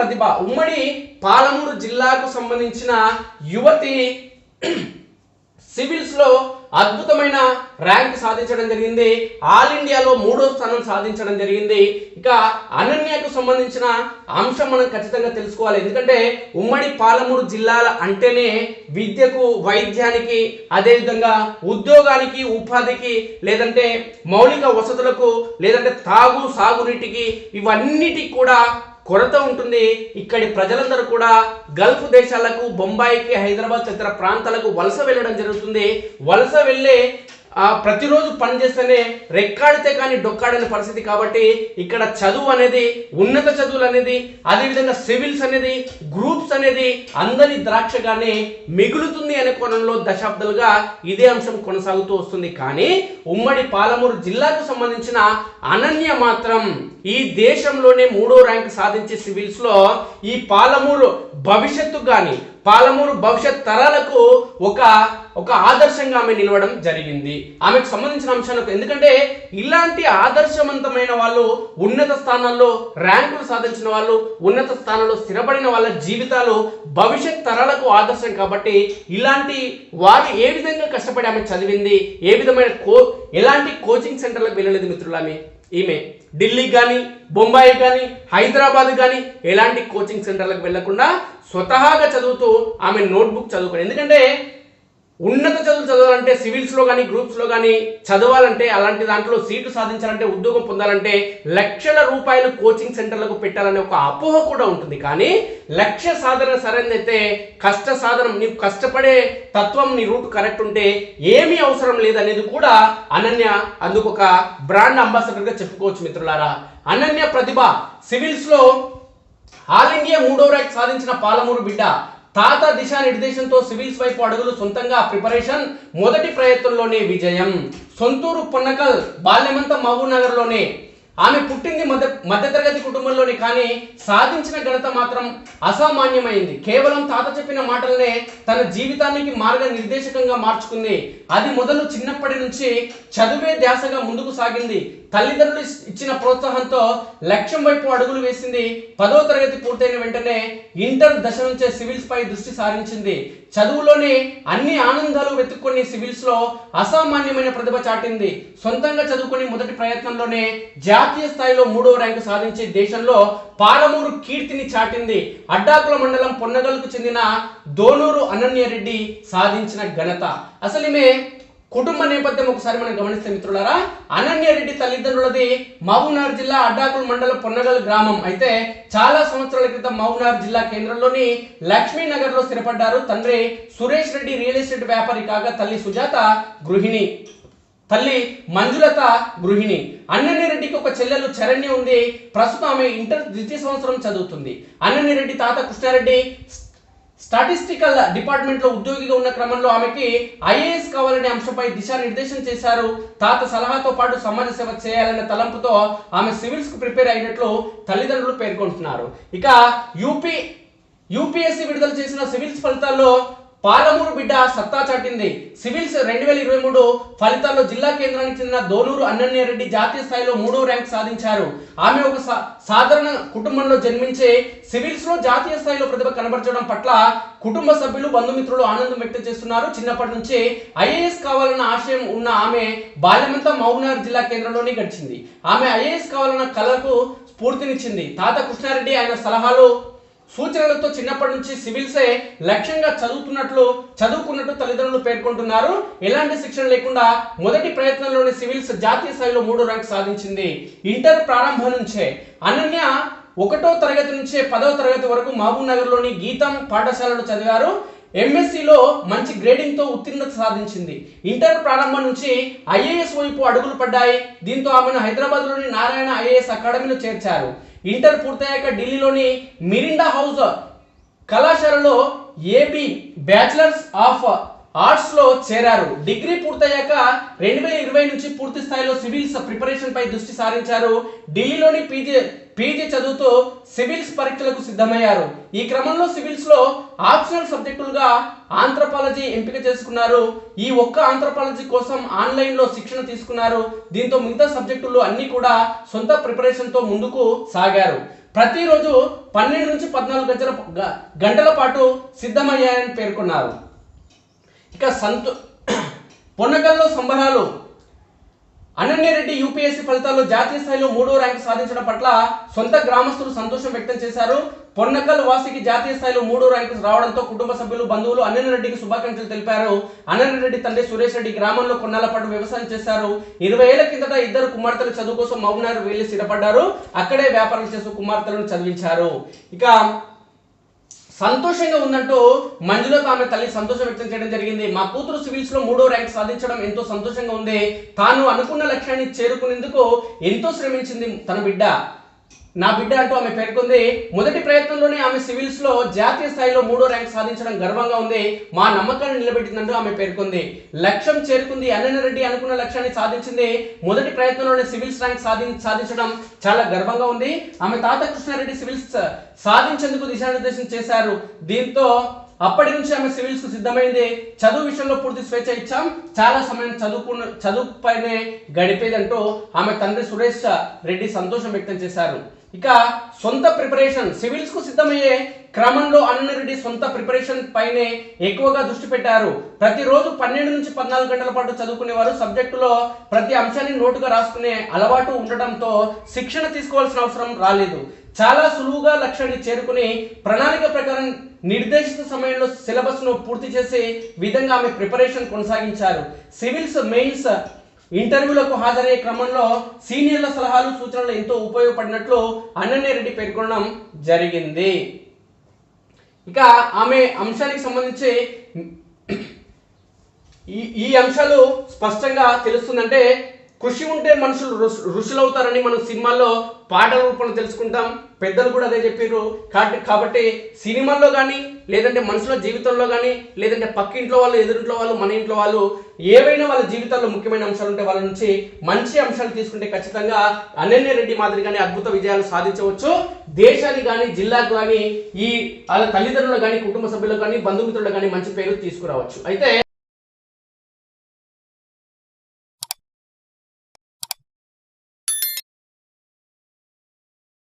ప్రతిభ. ఉమ్మడి పాలమూరు జిల్లాకు సంబంధించిన యువతి సివిల్స్లో అద్భుతమైన ర్యాంక్ సాధించడం జరిగింది. ఆల్ ఇండియాలో మూడో స్థానం సాధించడం జరిగింది. ఇక అనన్యకు సంబంధించిన అంశం మనం ఖచ్చితంగా తెలుసుకోవాలి. ఎందుకంటే ఉమ్మడి పాలమూరు జిల్లాల అంటేనే విద్యకు వైద్యానికి అదేవిధంగా ఉద్యోగానికి ఉపాధికి లేదంటే మౌలిక వసతులకు లేదంటే తాగు సాగునీటికి ఇవన్నిటికి కూడా కొరత ఉంటుంది. ఇక్కడి ప్రజలందరూ కూడా గల్ఫ్ దేశాలకు బొంబాయికి హైదరాబాద్ తదితర ప్రాంతాలకు వలస వెళ్ళడం జరుగుతుంది. వలస వెళ్ళే ప్రతిరోజు పని చేస్తేనే రెక్కాడితే కానీ డొక్కాడని పరిస్థితి కాబట్టి ఇక్కడ చదువు అనేది ఉన్నత చదువులు అనేది అదేవిధంగా సివిల్స్ అనేది గ్రూప్స్ అనేది అందరి ద్రాక్షగానే మిగులుతుంది అనే కోణంలో దశాబ్దాలుగా ఇదే అంశం కొనసాగుతూ వస్తుంది. కానీ ఉమ్మడి పాలమూరు జిల్లాకు సంబంధించిన అనన్య మాత్రం ఈ దేశంలోనే మూడో ర్యాంక్ సాధించే సివిల్స్లో ఈ పాలమూరు భవిష్యత్తు కానీ పాలమూరు భవిష్యత్ తరాలకు ఒక ఒక ఆదర్శంగా ఆమె నిలవడం జరిగింది. ఆమెకు సంబంధించిన అంశాలకు ఎందుకంటే ఇలాంటి ఆదర్శవంతమైన వాళ్ళు ఉన్నత స్థానాల్లో ర్యాంకులు సాధించిన వాళ్ళు ఉన్నత స్థానంలో స్థిరపడిన వాళ్ళ జీవితాలు భవిష్యత్ తరాలకు ఆదర్శం కాబట్టి ఇలాంటి వారు ఏ విధంగా కష్టపడి ఆమె చదివింది ఏ విధమైన కో ఎలాంటి కోచింగ్ సెంటర్లకు వెళ్ళలేదు మిత్రులామె ఈమె ఢిల్లీ కానీ బొంబాయి కానీ హైదరాబాద్ కానీ ఎలాంటి కోచింగ్ సెంటర్లకు వెళ్ళకుండా స్వతహాగా చదువుతూ ఆమె నోట్బుక్ చదువుకోండి ఎందుకంటే ఉన్నత చదువులు చదవాలంటే సివిల్స్లో కానీ గ్రూప్స్లో కానీ చదవాలంటే అలాంటి దాంట్లో సీటు సాధించాలంటే ఉద్యోగం పొందాలంటే లక్షల రూపాయలు కోచింగ్ సెంటర్లకు పెట్టాలనే ఒక అపోహ కూడా ఉంటుంది. కానీ లక్ష్య సాధన సరైనదైతే కష్ట సాధనం నీవు కష్టపడే తత్వం నీ రూట్ కరెక్ట్ ఉంటే ఏమీ అవసరం లేదనేది కూడా అనన్య అందుకు ఒక బ్రాండ్ అంబాసిడర్గా చెప్పుకోవచ్చు మిత్రులారా. అనన్య ప్రతిభ సివిల్స్లో ఆల్ ఇండియా మూడో ర్యాంక్ సాధించిన పాలమూరు బిడ్డ తాత దిశా నిర్దేశంతో సివిల్స్ వైపు అడుగులు సొంతంగా ప్రిపరేషన్ మొదటి ప్రయత్నంలోనే విజయం. సొంతూరు పొన్నకల్ బాల్యమంతా మహబూబ్ నగర్లోనే ఆమె పుట్టింది మధ్య మధ్యతరగతి కుటుంబంలోనే కానీ సాధించిన ఘనత మాత్రం అసామాన్యమైంది. కేవలం తాత చెప్పిన మాటలనే తన జీవితానికి మార్గ నిర్దేశకంగా మార్చుకుంది. అది మొదలు చిన్నప్పటి నుంచి చదువే ధ్యాసగా ముందుకు సాగింది. తల్లిదండ్రులు ఇచ్చిన ప్రోత్సాహంతో లక్ష్యం వైపు అడుగులు వేసింది పదో తరగతి పూర్తయిన వెంటనే ఇంటర్ దశ నుంచే సివిల్స్ పై దృష్టి సారించింది. చదువులోనే అన్ని ఆనందాలు వెతుక్కొని సివిల్స్లో అసామాన్యమైన ప్రతిభ చాటింది. సొంతంగా చదువుకుని మొదటి ప్రయత్నంలోనే జాతీయ స్థాయిలో మూడో ర్యాంకు సాధించి దేశంలో పాలమూరు కీర్తిని చాటింది. అడ్డాకుల మండలం పొన్నగల్కు చెందిన దోనూరు అనన్యరెడ్డి సాధించిన ఘనత. అసలు ఈమె కుటుంబ నేపథ్యం ఒకసారి మనం గమనిస్తే మిత్రులారా అనన్య రెడ్డి తల్లిదండ్రులది మహబూబ్నగర్ జిల్లా అడ్డాకుల్ మండలం పొన్నగల్ గ్రామం. అయితే చాలా సంవత్సరాల క్రితం మహబూబ్నగర్ జిల్లా కేంద్రంలోని లక్ష్మీనగర్లో స్థిరపడ్డారు తండ్రి సురేష్ రెడ్డి రియల్ ఎస్టేట్ వ్యాపారి కాగా తల్లి సుజాత గృహిణి. తల్లి మంజులత గృహిణి. అన్నని రెడ్డికి ఒక చెల్లెలు చరణ్య ఉంది. ప్రస్తుతం ఆమె ఇంటర్ ద్వితీయ సంవత్సరం చదువుతుంది. అన్నని రెడ్డి తాత కృష్ణారెడ్డి స్టాటిస్టికల్ డిపార్ట్మెంట్లో ఉద్యోగిగా ఉన్న క్రమంలో ఆమెకి ఐఏఎస్ కావాలనే అంశంపై దిశానిర్దేశం చేశారు. తాత సలహాతో పాటు సమాజ సేవ చేయాలనే తలంపుతో ఆమె సివిల్స్కు ప్రిపేర్ అయినట్లు తల్లిదండ్రులు పేర్కొంటున్నారు. ఇక యూపీ యూపీఎస్సీ విడుదల చేసిన సివిల్స్ ఫలితాల్లో పాలమూరు బిడ్డ సత్తా చాటింది. సివిల్స్ రెండు వేల ఇరవై మూడు ఫలితాల్లో జిల్లా కేంద్రానికి చెందిన దోనూరు అన్నన్య రెడ్డి జాతీయ స్థాయిలో మూడో ర్యాంక్ సాధించారు. ఆమె ఒక సా- సాధారణ కుటుంబంలో జన్మించే సివిల్స్లో జాతీయ స్థాయిలో ప్రతిభ కనబరచడం పట్ల కుటుంబ సభ్యులు బంధుమిత్రులు ఆనందం వ్యక్తం చేస్తున్నారు. చిన్నప్పటి నుంచి ఐఏఎస్ కావాలన్న ఆశయం ఉన్న ఆమె బాల్యమంతా మహబూబ్నగర్ జిల్లా కేంద్రంలోనే గడిచింది. ఆమె ఐఏఎస్ కావాలన్న కళకు స్ఫూర్తినిచ్చింది. తాత కృష్ణారెడ్డి ఆయన సలహాలు సూచనలతో చిన్నప్పటి నుంచి సివిల్సే లక్ష్యంగా చదువుతున్నట్లు చదువుకున్నట్టు తల్లిదండ్రులు పేర్కొంటున్నారు. ఎలాంటి శిక్షణ లేకుండా మొదటి ప్రయత్నంలోనే సివిల్స్ జాతీయ స్థాయిలో మూడో ర్యాంక్ సాధించింది. ఇంటర్ ప్రారంభం నుంచే అనన్య ఒకటో తరగతి నుంచే పదవ తరగతి వరకు మహబూబ్ నగర్లోని గీతం పాఠశాలలో చదివారు. ఎంఎస్సిలో మంచి గ్రేడింగ్తో ఉత్తీర్ణత సాధించింది. ఇంటర్ ప్రారంభం నుంచి ఐఏఎస్ వైపు అడుగులు పడ్డాయి. దీంతో ఆమెను హైదరాబాద్లోని నారాయణ ఐఏఎస్ అకాడమీలో చేర్చారు. ఇంటర్ పూర్తయ్యాక ఢిల్లీలోని మిరిండా హౌస్ కళాశాలలో ఏబీ బ్యాచిలర్స్ ఆఫ్ ఆర్ట్స్లో చేరారు. డిగ్రీ పూర్తయ్యాక రెండు వేల ఇరవై నుంచి పూర్తి స్థాయిలో సివిల్స్ ప్రిపరేషన్ పై దృష్టి సారించారు. ఢిల్లీలోని పీజీ పీజీ చదువుతూ సివిల్స్ పరీక్షలకు సిద్ధమయ్యారు. ఈ క్రమంలో సివిల్స్లో ఆప్షనల్ సబ్జెక్టులుగా ఆంథ్రపాలజీ ఎంపిక చేసుకున్నారు. ఈ ఒక్క ఆంథ్రపాలజీ కోసం ఆన్లైన్లో శిక్షణ తీసుకున్నారు. దీంతో మిగతా సబ్జెక్టులు అన్ని కూడా సొంత ప్రిపరేషన్తో ముందుకు సాగారు. ప్రతిరోజు పన్నెండు నుంచి పద్నాలుగు గంటల గ- గంటల పాటు సిద్ధమయ్యాయని పేర్కొన్నారు. ఇక సంతో పొన్నకల్లో సంబరాలు. అనన్యరెడ్డి యూపీఎస్సీ ఫలితాల్లో జాతీయ స్థాయిలో మూడో ర్యాంకు సాధించడం పట్ల సొంత గ్రామస్తులు సంతోషం వ్యక్తం చేశారు. పొన్నకల్ వాసికి జాతీయ స్థాయిలో మూడో ర్యాంకు రావడంతో కుటుంబ సభ్యులు బంధువులు అనన్యరెడ్డికి శుభాకాంక్షలు తెలిపారు. అనన్యరెడ్డి తండ్రి సురేష్ రెడ్డి గ్రామంలో కొన్నాళ్ళ పాటు వ్యవసాయం చేశారు. ఇరవై ఏళ్ళ కిందట ఇద్దరు కుమార్తెలు చదువు కోసం మౌనారు వెళ్ళి స్థిరపడ్డారు. అక్కడే వ్యాపారం చేస్తూ కుమార్తెలను చదివించారు. ఇక సంతోషంగా ఉందంటూ మంజులో ఆమె తల్లి సంతోషం వ్యక్తం చేయడం జరిగింది. మా కూతురు సివిల్స్లో మూడో ర్యాంక్ సాధించడం ఎంతో సంతోషంగా ఉంది. తాను అనుకున్న లక్ష్యాన్ని చేరుకునేందుకు ఎంతో శ్రమించింది తన బిడ్డ. నా బిడ్డ అంటూ ఆమె పేర్కొంది. మొదటి ప్రయత్నంలోనే ఆమె సివిల్స్లో జాతీయ స్థాయిలో మూడో ర్యాంక్ సాధించడం గర్వంగా ఉంది. మా నమ్మకాన్ని నిలబెట్టిందంటూ ఆమె పేర్కొంది. లక్ష్యం చేరుకుంది అన్నన్న రెడ్డి అనుకున్న లక్ష్యాన్ని సాధించింది. మొదటి ప్రయత్నంలోనే సివిల్స్ ర్యాంక్ సాధి సాధించడం చాలా గర్వంగా ఉంది. ఆమె తాత కృష్ణారెడ్డి సివిల్స్ సాధించేందుకు దిశానిర్దేశం చేశారు. దీంతో అప్పటి నుంచి ఆమె సివిల్స్కు సిద్ధమైంది. చదువు విషయంలో పూర్తి స్వేచ్ఛ ఇచ్చాం. చాలా సమయం చదువుకున్న చదువుపైనే గడిపేదంటూ ఆమె తండ్రి సురేష్ రెడ్డి సంతోషం వ్యక్తం చేశారు. ఇక సొంత ప్రిపరేషన్ సివిల్స్కు సిద్ధమయ్యే క్రమంలో రెడ్డి సొంత ప్రిపరేషన్ పైనే ఎక్కువగా దృష్టి పెట్టారు. ప్రతిరోజు పన్నెండు నుంచి పద్నాలుగు గంటల పాటు చదువుకునేవారు. సబ్జెక్టులో ప్రతి అంశాన్ని నోటుగా రాసుకునే అలవాటు ఉండటంతో శిక్షణ తీసుకోవాల్సిన అవసరం రాలేదు. చాలా సులువుగా లక్ష్యాన్ని చేరుకుని ప్రణాళిక ప్రకారం నిర్దేశిత సమయంలో సిలబస్ను పూర్తి చేసే విధంగా ఆమె ప్రిపరేషన్ కొనసాగించారు. సివిల్స్ మెయిన్స్ ఇంటర్వ్యూలకు హాజరయ్యే క్రమంలో సీనియర్ల సలహాలు సూచనలు ఎంతో ఉపయోగపడినట్లు అనన్య రెడ్డి పేర్కొనడం జరిగింది. ఇక ఆమె అంశానికి సంబంధించి ఈ ఈ అంశాలు స్పష్టంగా తెలుస్తుందంటే కృషి ఉంటే మనుషులు ఋషు- ఋషులు అవుతారని మనం సినిమాల్లో పాటల రూపంలో తెలుసుకుంటాం. పెద్దలు కూడా అదే చెప్పారు కాబట్టి కాబట్టి సినిమాల్లో కానీ లేదంటే మనుషుల జీవితంలో కానీ లేదంటే పక్కింట్లో వాళ్ళు ఎదురింట్లో వాళ్ళు మన ఇంట్లో వాళ్ళు ఏవైనా వాళ్ళ జీవితాల్లో ముఖ్యమైన అంశాలు ఉంటే వాళ్ళ నుంచి మంచి అంశాలు తీసుకుంటే ఖచ్చితంగా అనన్య రెడ్డి మాదిరిగానే అద్భుత విజయాలు సాధించవచ్చు. దేశానికి కానీ జిల్లాకు కానీ ఈ వాళ్ళ తల్లిదండ్రులు కానీ కుటుంబ సభ్యులు కానీ బంధుమిత్రులు కానీ మంచి పేరు తీసుకురావచ్చు. అయితే